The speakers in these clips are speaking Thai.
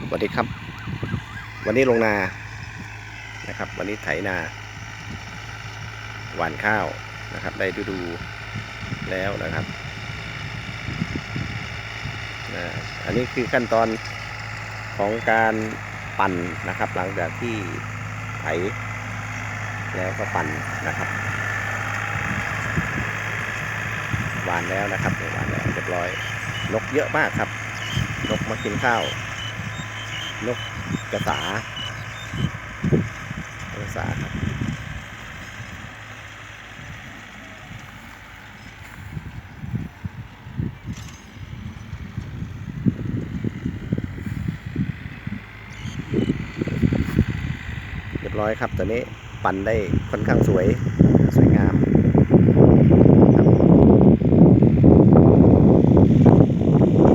สวัสดีครับ วันนี้ลงนานะครับ วันนี้ไถนา หว่านข้าวนะครับ ได้ฤดูแล้วนะครับอันนี้คือขั้นตอนของการปั่นนะครับ หลังจากที่ไถแล้วก็ปั่นนะครับหวานแล้วนะครับหวานแล้วเรียบร้อยนกเยอะมากครับนกมากินข้าว นกกระสากกระสาครับเรียบร้อยครับตอนนี้ปั่นได้ค่อนข้างสวยสวยงามครับ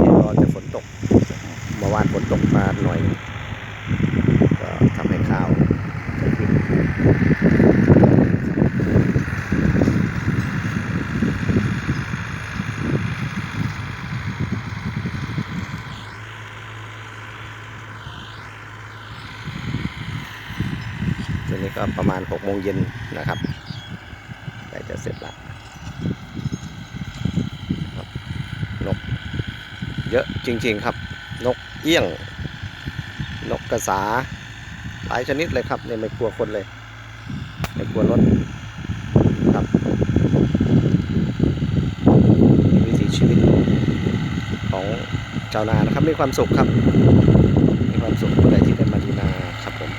นี่รอจะฝนตกเมื่อวานฝนตกมาหน่อย ก็ทำให้ข้าวจะขึ้ นทีนี้ก็ประมาณ6โมงเย็นนะครับใกล้จะเสร็จละนกเยอะจริงๆครับ นกเอี้ยง นกกระสาหลายชนิดเลยครับเนี่ยไม่กลัวคนเลย ในคกลัวรถครับวิถีชีวิตของชาวนานะครับมีความสุขครับ มีความสุขเมื่อไรที่ได้มาดูนาครับผม